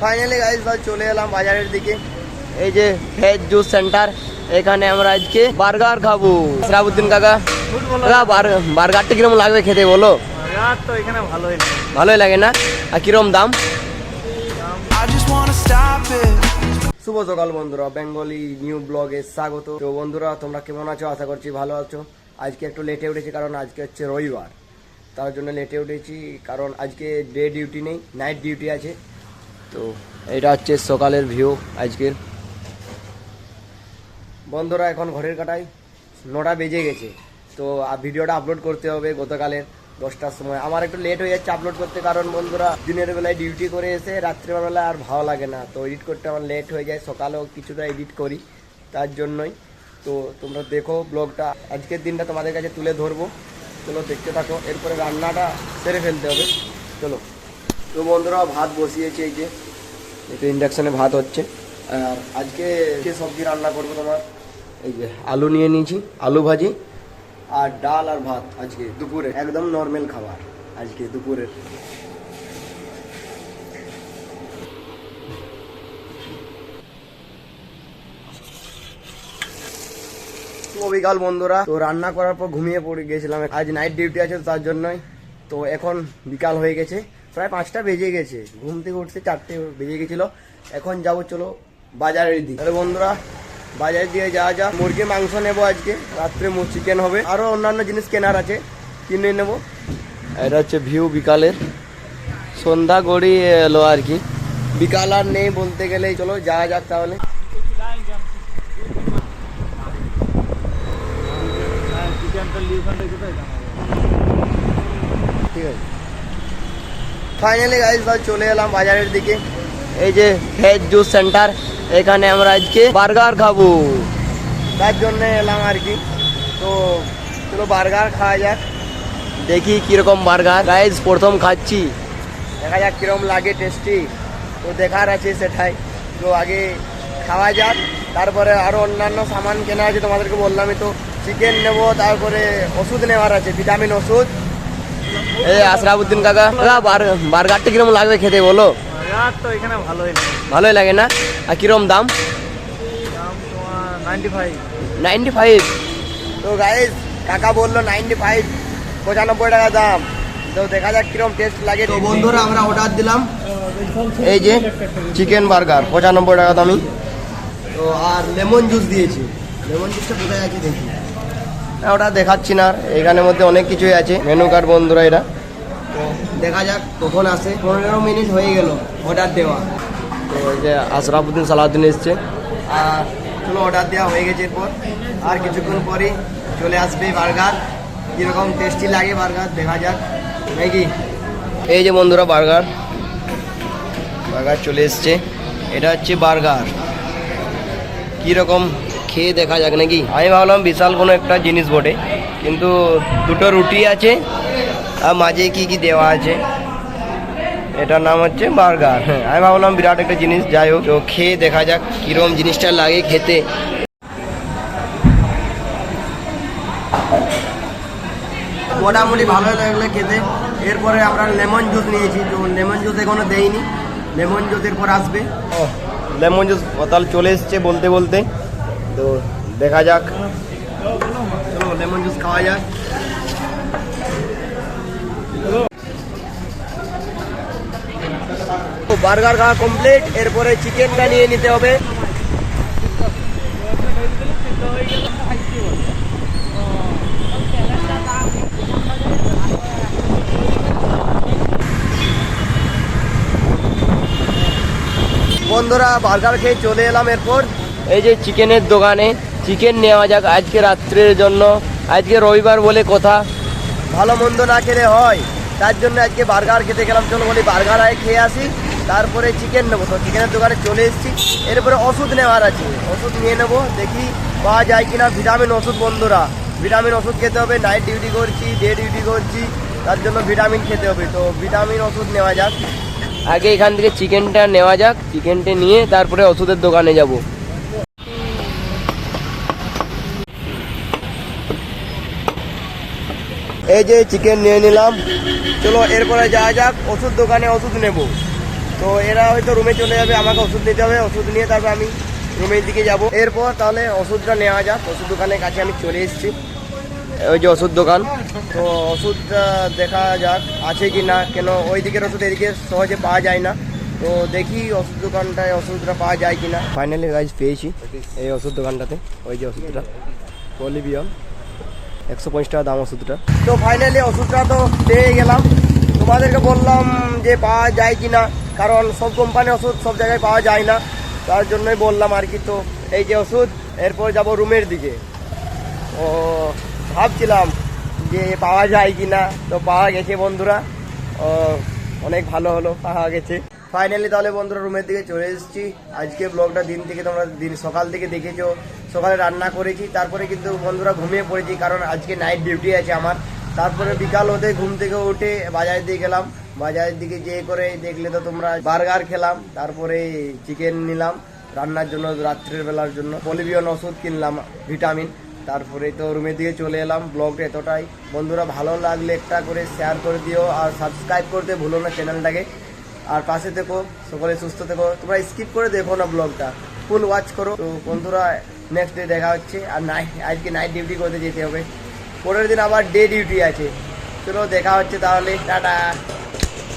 Finally guys চলে এলাম বাজারের দিকে। এই যে ভেজ জুস সেন্টার এখানে আমরা আজকে বার্গার খাব। শ্রাবুদ্দিন কাকা কাকা বার্গ- বার্গারটা কীরকম লাগবে খেতে বলো? তো এখানে ভালোই ভালোই লাগে না? আর কীরকম দাম. শুভ সকাল বন্ধুরা। বেঙ্গলি নিউ ব্লগে স্বাগত। তো বন্ধুরা তোমরা কেমন আছো? আশা করছি ভালো আছো। আজকে একটু লেটে উঠেছি কারণ আজকে হচ্ছে রবিবার। তার জন্য লেটে উঠেছি কারণ আজকে ডে ডিউটি নেই নাইট ডিউটি আছে। তো এটা হচ্ছে সকালের ভিউ আজকের। বন্ধুরা, এখন ঘরের কাটায় নটা বেজে গেছে। তো ভিডিওটা আপলোড করতে হবে গতকালের দশটার সময়। আমার একটু লেট হয়ে যাচ্ছে আপলোড করতে, কারণ বন্ধুরা, দিনের বেলায় ডিউটি করে এসে রাত্রিবেলায় আর ভালো লাগে না। তো এডিট করতে আমার লেট হয়ে যায়, সকালেও কিছুটা এডিট করি তার জন্যই। তো তোমরা দেখো ব্লগটা আজকের দিনটা তোমাদের কাছে তুলে ধরবো। চলো দেখতে থাকো। এরপরে রান্নাটা সেরে ফেলতে হবে। চলো। তো বন্ধুরা, ভাত বসিয়েছি এই যে। এটা ইন্ডাকশনে ভাত হচ্ছে। আর আজকে যে সবজি রান্না করব তোমার? এই যে আলু নিয়ে নিয়েছি আলু ভাজি। আর ডাল আর ভাত আজকে দুপুরে। একদম নর্মাল খাবার আজকে দুপুরের বিকাল বন্ধুরা। তো রান্না করার পর ঘুমিয়ে পড়ে গেছিলাম। আজ নাইট ডিউটি আছে তার জন্যই। তো এখন বিকাল হয়ে গেছে। প্রায় পাঁচটা বেজে গেছে। ঘুম থেকে উঠতে চারটে বেজে গেছিল। এখন যাব, চলো বাজারের দিকে। তাহলে বন্ধুরা বাজারে দিয়ে যাওয়া যা মুরগির মাংস নেব আজকে। রাত্রে চিকেন হবে। আরও অন্যান্য জিনিস কেনার আছে। কিনে নেব। এটা হচ্ছে ভিউ বিকালের। সন্ধ্যা গড়িয়ে এলো আর কি। বিকাল আর নেই বলতে গেলে চলো, যাওয়া যাক তাহলে। চিকেনটা লিউখান থেকে কোথায় জানাব ঠিক আছে ফাইনালি গাইজ চলে এলাম বাজারের দিকে। এই যে ভেজ জুস সেন্টার এখানে আমরা আজকে বার্গার খাব। তার জন্য এলাম আর কি। তো চলো বার্গার খাওয়া যাক। দেখি কীরকম বার্গার গাইজ প্রথম খাচ্ছি। দেখা যাক কীরকম লাগে টেস্টি তো দেখার আছে সেটাই। তো আগে খাওয়া যাক। তারপরে আরও অন্যান্য সামান কেনা আছে তোমাদেরকে বললামই তো। চিকেন নেব, তারপরে ওষুধ নেওয়ার আছে ভিটামিন ওষুধ। এই আশরাফুদ্দিন কাকা। কাকা বার- বার্গারটা কীরকম লাগবে খেতে বলো? তো এখানে ভালোই না ভালোই লাগে না? আর কীরকম দাম? দাম নাইনটি ফাইভ নাইনটি ফাইভ। তো গাইজ কাকা বলল নাইনটি ফাইভ। পঁচানব্বই টাকা দাম। তো দেখা যাক কীরকম টেস্ট লাগে তো বন্ধুরা আমরা অর্ডার দিলাম। এই যে চিকেন বার্গার পঁচানব্বই টাকা দামি। তো আর লেমন জুস দিয়েছি। লেমন জুসটা কোথায় আছে দেখি। ওটা দেখাচ্ছি না। এখানের মধ্যে অনেক কিছুই আছে। মেনু কার্ড বন্ধুরা এটা তো দেখা যাক কখন আসে। পনেরো মিনিট হয়ে গেল অর্ডার দেওয়া। তো ওই যে আশরাফুদ্দিন সালাউদ্দিন এসছে। আর চলো অর্ডার দেওয়া হয়ে গেছে এরপর। আর কিছুক্ষণ পরে চলে আসবে বার্গার। কীরকম টেস্টি লাগে বার্গার দেখা যাক। নাকি? এই যে বন্ধুরা বার্গার। বার্গার চলে এসছে। এটা হচ্ছে বার্গার। কীরকম খেয়ে দেখা যাক নাকি? আমি ভাবলাম বিশাল কোনো একটা জিনিস বটে কিন্তু দুটো রুটি আছে আর মাঝে কি কি দেওয়া আছে। এটার নাম হচ্ছে বার্গার। হ্যাঁ আমি ভাবলাম বিরাট একটা জিনিস যাই হোক তো খেয়ে দেখা যাক কীরকম জিনিসটা লাগে খেতে। মোটামুটি ভালো লাগলে খেতে। এরপরে আমরা লেমন জুস নিয়েছি তো লেমন জুস এখনও দেইনি। লেমন জুস এরপর আসবে। লেমন জুস তাহলে চলে এসছে বলতে বলতে। তো দেখা যাক। চলো লেমন জুস খাওয়া যাক। বার্গার খাওয়া কমপ্লিট এরপরে চিকেনটা নিয়ে নিতে হবে। বন্ধুরা বার্গার খেয়ে চলে এলাম এরপর। এই যে চিকেনের দোকানে চিকেন নেওয়া যাক আজকে রাত্রের জন্য। আজকে রবিবার বলে কথা। ভালো মন্দ না খেলে হয়। তার জন্য আজকে বার্গার খেতে গেলাম। চলো বলি বার্গার আগে খেয়ে আসি। তারপরে চিকেন নেব। তো চিকেনের দোকানে চলে এসেছি। এরপরে ওষুধ নেওয়ার আছে। ওষুধ নিয়ে নেব। দেখি পাওয়া যায় কিনা। ভিটামিন ওষুধ বন্ধুরা। ভিটামিন ওষুধ খেতে হবে। নাইট ডিউটি করছি ডে ডিউটি করছি। তার জন্য ভিটামিন খেতে হবে। তো ভিটামিন ওষুধ নেওয়া যাক। আগে এখান থেকে চিকেনটা নেওয়া যাক। চিকেনটা নিয়ে তারপরে ওষুধের দোকানে যাব। এই যে চিকেন নিয়ে নিলাম। চলো, এরপরে যাওয়া যাক, ওষুধ দোকানে ওষুধ নেব। তো এরা হয়তো রুমে চলে যাবে, আমাকে ওষুধ নিতে হবে, ওষুধ নিয়ে তারপর আমি রুমের দিকে যাব। এরপর তাহলে ওষুধটা নেওয়া যাক, ওষুধ দোকানের কাছে আমি চলে এসেছি। ওই যে ওষুধ দোকান। তো ওষুধটা দেখা যাক, আছে কি না, কেন ওই দিকের ওষুধ এদিকে সহজে পাওয়া যায় না। তো দেখি ওষুধ দোকানটায় ওষুধটা পাওয়া যায় কি না ফাইনালি গাইজ পেয়েছি এই ওষুধ দোকানটাতে, ওই যে ওষুধটা। পলিবিয়ন একশো পঁচিশ টাকা দাম ওষুধটা। তো ফাইনালি ওষুধটা তো পেয়ে গেলাম। তোমাদেরকে বললাম যে পাওয়া যায় কি না কারণ সব কোম্পানির ওষুধ সব জায়গায় পাওয়া যায় না। তার জন্যই বললাম আর কি তো, এই যে ওষুধ, এরপর যাব রুমের দিকে। ও ভাবছিলাম যে পাওয়া যায় কি না তো পাওয়া গেছে বন্ধুরা। অনেক ভালো হলো, পাওয়া গেছে। ফাইনালি তাহলে বন্ধুরা রুমের দিকে চলে এসেছি। আজকে ব্লগটা দিন থেকে তোমরা দিন সকাল থেকে দেখেছ। সকালে রান্না করেছি, তারপরে কিন্তু বন্ধুরা ঘুমিয়ে পড়েছি, কারণ আজকে নাইট ডিউটি আছে আমার। তারপরে বিকাল হতে ঘুম থেকে উঠে বাজারের দিকে গেলাম। বাজারের দিকে যেয়ে করে দেখলে তো তোমরা বার্গার খেলাম, তারপরে চিকেন নিলাম, রান্নার জন্য রাত্রের বেলার জন্য। পলিবিয়ন ওষুধ কিনলাম ভিটামিন তারপরে তো রুমের দিকে চলে এলাম ব্লগটা এতটাই। বন্ধুরা ভালো লাগলে একটা করে শেয়ার করে দিও, আর সাবস্ক্রাইব করতে ভুলো না চ্যানেলটাকে আর পাশে থেকো, সকলে সুস্থ থেকো। তোমরা স্কিপ করে দেখো না ব্লগটা ফুল ওয়াচ করো। তো বন্ধুরা নেক্সট ডে দেখা হচ্ছে। আর নাইট আজকে নাইট ডিউটি করতে যেতে হবে। পরের দিন আবার ডে ডিউটি আছে। চলো, দেখা হচ্ছে তাহলে। টাটা।